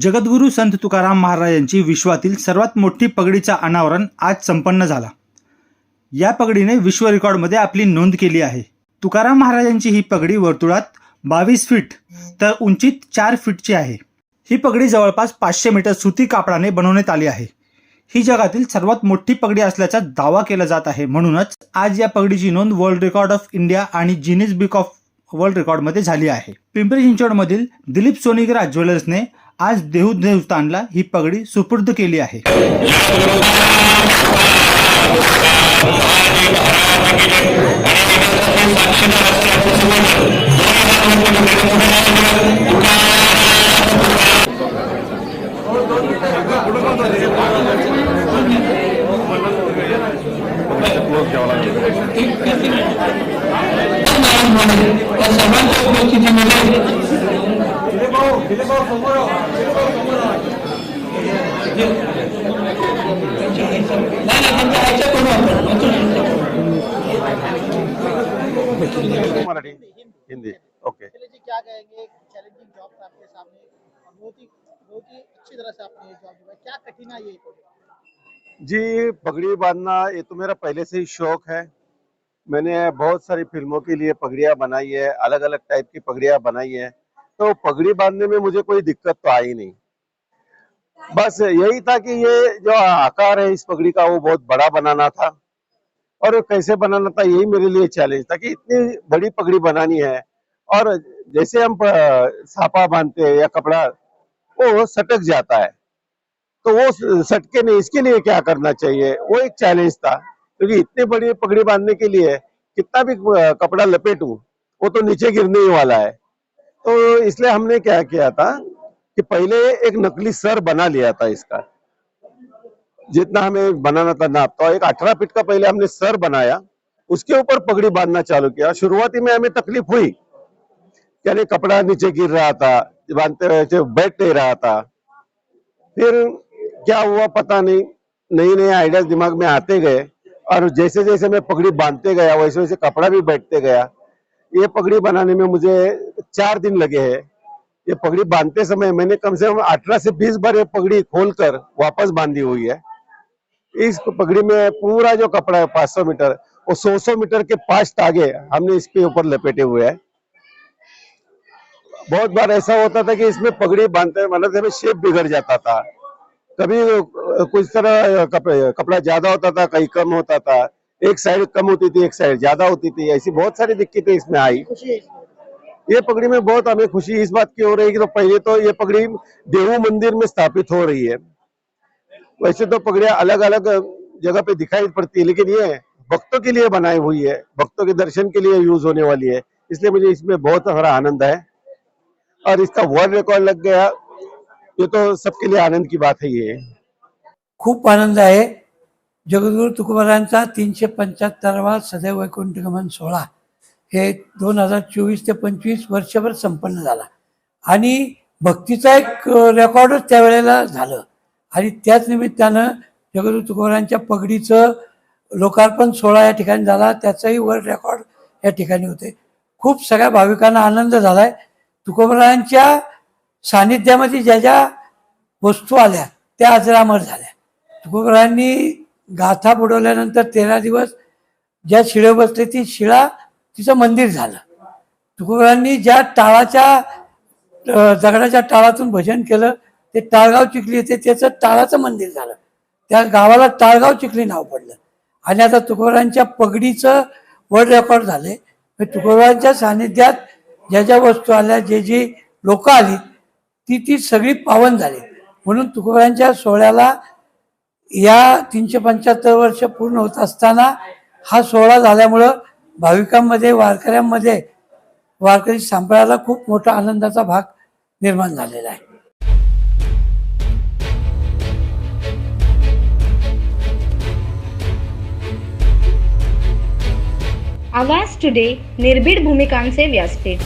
जगद्गुरू संत तुकाराम महाराजांची विश्वातील सर्वात मोठी पगडीचा अनावरण आज संपन्न झाला. या पगडीने विश्व रेकॉर्डमध्ये आपली नोंद केली आहे. तुकाराम महाराजांची ही पगडी वर्तुळात बावीस फीट तर उंचीत चार फीटची आहे. ही पगडी जवळपास पाचशे मीटर सुती कापडाने बनवण्यात आली आहे. ही जगातील सर्वात मोठी पगडी असल्याचा दावा केला जात आहे. म्हणूनच आज या पगडीची नोंद वर्ल्ड रेकॉर्ड ऑफ इंडिया आणि जिनिस बुक ऑफ वर्ल्ड रेकॉर्डमध्ये झाली आहे. पिंपरी चिंचवडमधील दिलीप सोनीगरा ज्वेलर्सने आज देहू देवस्थानला ही पगडी सुपूर्द केली आहे. मराठी हिंदी ओके क्या कहेंगे चैलेंजिंग जॉब आपके सामने बहुत ही बहुत ही अच्छी तरह से आपने जॉब क्या कठिनाई है जी पगड़ी बांधना ये तो मेरा पहले से ही शौक है। मैंने बहुत सारी फ़िल्मों के लिए पगड़ियाँ बनाई है अलग अलग टाइप की पगड़ियाँ बनाई है। तो पगड़ी बांधने में मुझे कोई दिक्कत तो आई नहीं। बस यही था कि ये जो आकार है इस पगड़ी का वो बहुत बड़ा बनाना था। और कैसे बनाना था यही मेरे लिए चैलेंज था कि इतनी बड़ी पगड़ी बनानी है। और जैसे हम सापा बांधते हैं या कपड़ा, वो सटक जाता है। तो वो सटके नहीं, इसके लिए क्या करना चाहिए? वो एक चैलेंज था। क्योंकि इतनी बड़ी पगड़ी बांधने के लिए कितना भी कपड़ा लपेटू, वो तो नीचे गिरने ही वाला है। तो इसलिए हमने क्या किया था कि पहले एक नकली सर बना लिया था इसका। जितना हमें बनाना था नाप। तो एक अठारह फीट का पहले हमने सर बनाया, उसके ऊपर पगड़ी बांधना चालू किया। शुरुआती में हमें तकलीफ़ हुई, यानी कपड़ा नीचे गिर रहा था, बांधते हुए बैठ नहीं रहा था। फिर क्या हुआ पता नहीं नई नई आइडियाज़ दिमाग में आते गए, और जैसे जैसे मैं पगड़ी बांधते गया वैसे वैसे कपड़ा भी बैठते गया। ये पगड़ी बनाने में मुझे चार दिन लगे हैं। ये पगड़ी बांधते समय मैंने कम से कम अठारह से बीस बार ये पगड़ी खोलकर वापस बांधी हुई है। इस पगड़ी में पूरा जो कपड़ा है 500 मीटर, वो 100 मीटर के पास तागे हमने इसके ऊपर लपेटे हुए हैं। बहुत बार ऐसा होता था कि इसमें पगड़ी बांधते मतलब हमें शेप बिगड़ जाता था। कभी कुछ तरह कपड़ा ज़्यादा होता था, कहीं कम होता था। एक साइड कम होती थी एक साइड ज़्यादा होती थी ऐसी बहुत सारी दिक्कतें इसमें आई। ये पगड़ी में बहुत हमें खुशी इस बात की हो रही है कि तो पहले तो ये पगड़ी देहू मंदिर में स्थापित हो रही है। वैसे तो पगड़िया अलग अलग जगह पे दिखाई पड़ती है लेकिन ये भक्तों के लिए बनाई हुई है भक्तों के दर्शन के लिए यूज़ होने वाली है इसलिए मुझे इसमें बहुत सारा आनंद है। और इसका वर्ल्ड रिकॉर्ड लग गया ये तो सबके लिए आनंद की बात है ये। खूप आनंद आहे जगद्गुरु तुकोबारांचा तीनशे पंच्याहत्तरावा सदैव वैकुंठगमन सोहळा हे दोन हजार चोवीस ते पंचवीस वर्षभर संपन्न झाला. आणि भक्तीचा एक रेकॉर्डच त्यावेळेला झालं. आणि त्याच निमित्तानं जगद्गुरु तुकोबारांच्या पगडीचं लोकार्पण सोहळा या ठिकाणी झाला. त्याचाही वर्ल्ड रेकॉर्ड या ठिकाणी होते. खूप सगळ्या भाविकांना आनंद झाला आहे तुकोबारांच्या सानिध्यामध्ये ज्या ज्या वस्तू आल्या त्या अजरामर झाल्या. तुकोबरांनी गाथा बुडवल्यानंतर तेरा दिवस ज्या शिळे बसले ती शिळा तिचं मंदिर झालं. तुकोबांनी ज्या टाळाच्या दगडाच्या टाळातून भजन केलं ते टाळगाव चिखली येते त्याचं टाळाचं मंदिर झालं. त्या गावाला टाळगाव चिखली नाव पडलं. आणि आता तुकोबरांच्या पगडीचं वर्ल्ड रेकॉर्ड झाले तुकोबांच्या सानिध्यात ज्या ज्या वस्तू आल्या जे जी लोकं आली ती ती सगळी पावन झाली. म्हणून तुकोबरांच्या सोहळ्याला या तीनशे पंच्याहत्तर वर्ष पूर्ण होत असताना हा सोहळा झाल्यामुळं भाविकांमध्ये वारकऱ्यांमध्ये वारकरी सांभाळायला खूप मोठा आनंदाचा भाग निर्माण झालेला आहे. आवाज टुडे निर्भीड भूमिकांचे व्यासपीठ.